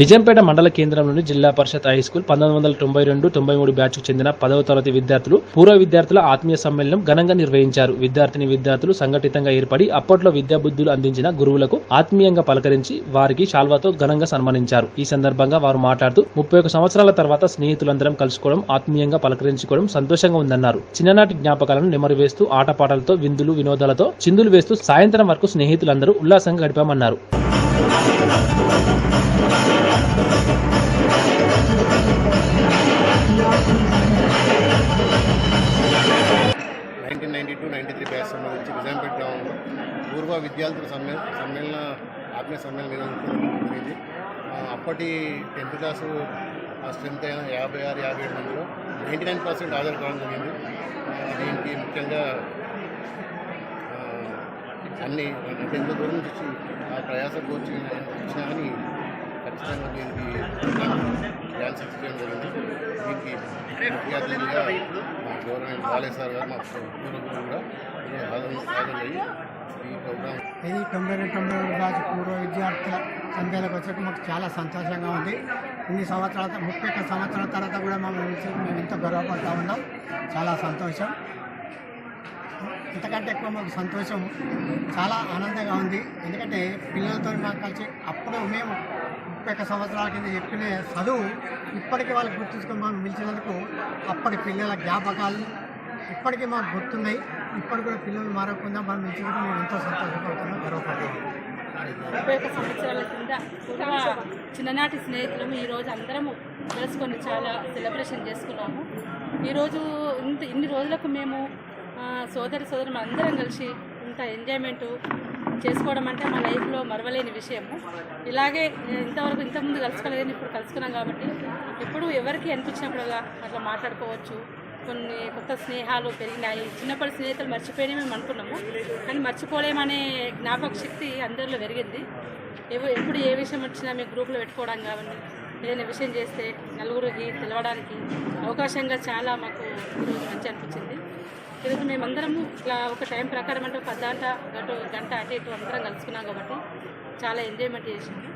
నిజాంపేట మండల కేంద్రంలోని జిల్లా పరిషత్ హై స్కూల్ పంతొమ్మిది వందల తొంభై రెండు తొంభై మూడు బ్యాచ్కు చెందిన పదవ తరగతి విద్యార్థులు పూర్వ విద్యార్థుల ఆత్మీయ సమ్మేళనం ఘనంగా నిర్వహించారు. విద్యార్థిని విద్యార్థులు సంఘటితంగా ఏర్పడి అప్పట్లో విద్యాబుద్ధులు అందించిన గురువులకు ఆత్మీయంగా పలకరించి వారికి శాల్వాతో ఘనంగా సన్మానించారు. ఈ సందర్భంగా వారు మాట్లాడుతూ ముప్పై ఒక సంవత్సరాల తర్వాత స్నేహితులందరం కలుసుకోవడం ఆత్మీయంగా పలకరించుకోవడం సంతోషంగా ఉందన్నారు. చిన్ననాటి జ్ఞాపకాలను నెమరు వేస్తూ ఆటపాటలతో విందులు వినోదాలతో చిందులు వేస్తూ సాయంత్రం వరకు స్నేహితులందరూ ఉల్లాసంగా గడిపామన్నారు. త్రీ బ్యాచ్ సంబంధించి నిజాంపేట గ్రామంలో పూర్వ విద్యార్థుల సమ్మే సమ్మేళన ఆత్మీయ సమ్మేళనం నిర్వహించడం జరిగింది. అప్పటి టెన్త్ క్లాసు ఆ స్ట్రెంత్ అయిన యాభై ఆరు యాభై ఏడు మందిలో నైంటీ నైన్ పర్సెంట్ హాజరు కావడం జరిగింది. దీనికి ముఖ్యంగా అన్ని ఎంత దూరం నుంచి వచ్చి ఆ ప్రయాసం కోర్చి వచ్చినా కానీ ఖచ్చితంగా దీనికి డ్యాన్స్ ఎక్స్పీరియన్స్ జరిగింది. దీనికి ముఖ్య అతిథిగా మా గవర్నమెంట్ బాలేశ్వర్ సార్ గారు మా పూర్వ గురువు కూడా ఇది తొంభై రెండు తొంభై బ్యాచ్ పూర్వ విద్యార్థుల సంఖ్యలకు వచ్చాక మాకు చాలా సంతోషంగా ఉంది. ఇన్ని సంవత్సరాల ముప్పై ఒక్క సంవత్సరాల తర్వాత కూడా మమ్మల్ని మేము ఎంతో గర్వపడతా ఉన్నాం. చాలా సంతోషం. ఇంతకంటే ఎక్కువ మాకు సంతోషం చాలా ఆనందంగా ఉంది. ఎందుకంటే పిల్లలతో మాకు కలిసి అప్పుడు మేము ముప్పై ఒక్క సంవత్సరాల కింద చెప్పిన చదువు ఇప్పటికీ వాళ్ళకి గుర్తుంచుకొని మనం పిలిచినందుకు అప్పటి పిల్లల జ్ఞాపకాలు ఇప్పటికీ మాకు గుర్తున్నాయి. ఇప్పటి కూడా పిల్లలు మారకుండా మనం పిలిచినందుకు మేము ఎంతో సంతోషపడుతున్నాం. గర్వపడుతున్నాం ముప్పై ఒక్క సంవత్సరాల కింద పూర్వ చిన్ననాటి స్నేహితులము ఈరోజు అందరము కలుసుకొని చాలా సెలబ్రేషన్ చేసుకున్నాము. ఈరోజు ఇంత ఇన్ని రోజులకు మేము సోదరి సోదరు అందరం కలిసి ఇంత ఎంజాయ్మెంట్ చేసుకోవడం అంటే మా లైఫ్లో మరవలేని విషయము. ఇలాగే ఇంతవరకు ఇంతకుముందు కలుసుకోలేదని ఇప్పుడు కలుసుకున్నాం కాబట్టి ఎప్పుడు ఎవరికి అనిపించినప్పుడుగా అట్లా మాట్లాడుకోవచ్చు. కొన్ని కొత్త స్నేహాలు పెరిగినాయి. చిన్నప్పటి స్నేహితులు మర్చిపోయినా మేము అనుకున్నాము. కానీ మర్చిపోలేమనే జ్ఞాపక శక్తి అందరిలో పెరిగింది. ఎవ- ఎప్పుడు ఏ విషయం వచ్చినా మేము గ్రూప్లో పెట్టుకోవడం కావండి. ఏదైనా విషయం చేస్తే నలుగురికి తెలవడానికి అవకాశంగా చాలా మాకు ఈరోజు మంచి అనిపించింది. ఈరోజు మేమందరము ఇట్లా ఒక టైం ప్రకారం అంటే ఒక గంట గంట గంట అటు ఇటు అందరం కలుసుకున్నాం కాబట్టి చాలా ఎంజాయ్మెంట్ చేసింది